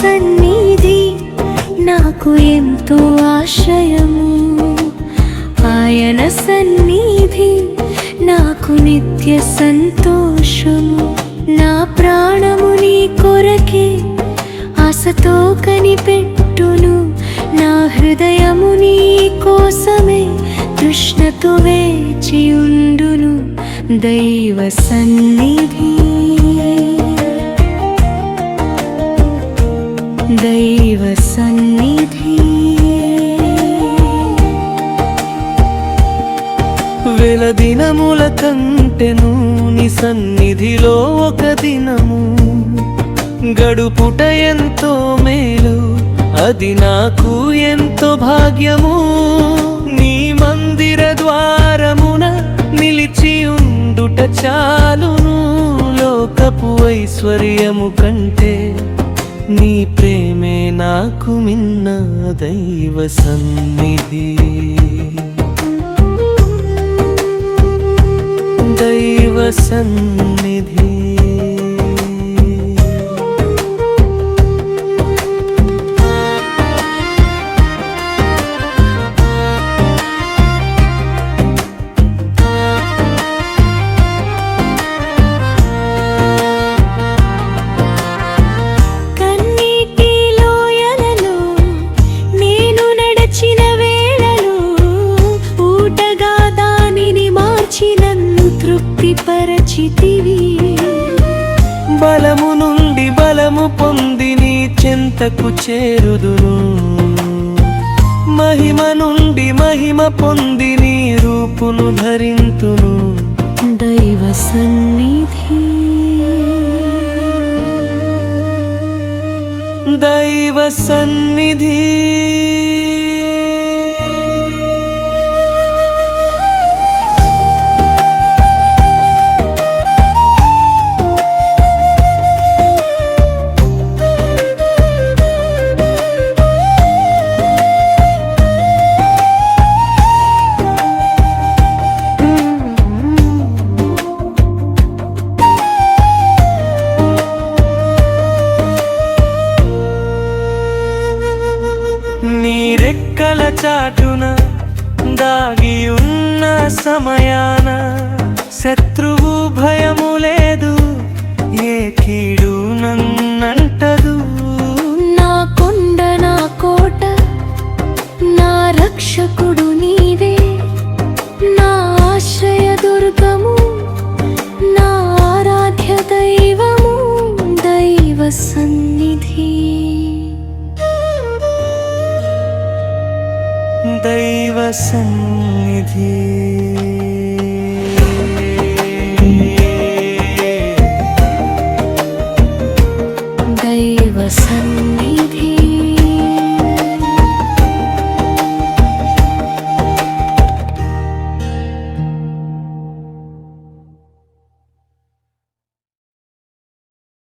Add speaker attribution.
Speaker 1: సన్నిధి. నాకు ఎంతో ఆశయము. ఆయన సన్నిధి. నాకు నిత్య సంతోషము. నా ప్రాణము నీ కొరకే ఆశతో కనిపెట్టును. నా హృదయము నీ కోసమే తృష్ణతో వేచియుండును దైవ సన్నిధి. దైవ సన్నిధి.
Speaker 2: దినముల కంటెను నీ సన్నిధిలో ఒక దినము. గడుపుట ఎంతో మేలు అది నాకు ఎంతో భాగ్యము. నీ మందిర ద్వారమున నిలిచి ఉండుట చాలును. లోకపు ఐశ్వర్యము కంటే నీ ప్రేమే నాకు మిన్న దైవ సన్నిధి. దైవ సన్నిధి.
Speaker 1: తృప్తిపరచితివి
Speaker 2: బలము నుండి బలము పొంది నీ చెంతకు చేరుదును మహిమ నుండి మహిమ పొంది నీ రూపును ధరింతును.
Speaker 1: దైవ సన్నిధి.
Speaker 2: దైవ సన్నిధి. రెక్కల చాటున దాగి ఉన్న సమయాన శత్రువు భయము లేదు ఏ కీడు నన్నంటదు.
Speaker 1: నా కొండ నా కోట నా రక్షకుడు
Speaker 2: దైవ సన్నిధి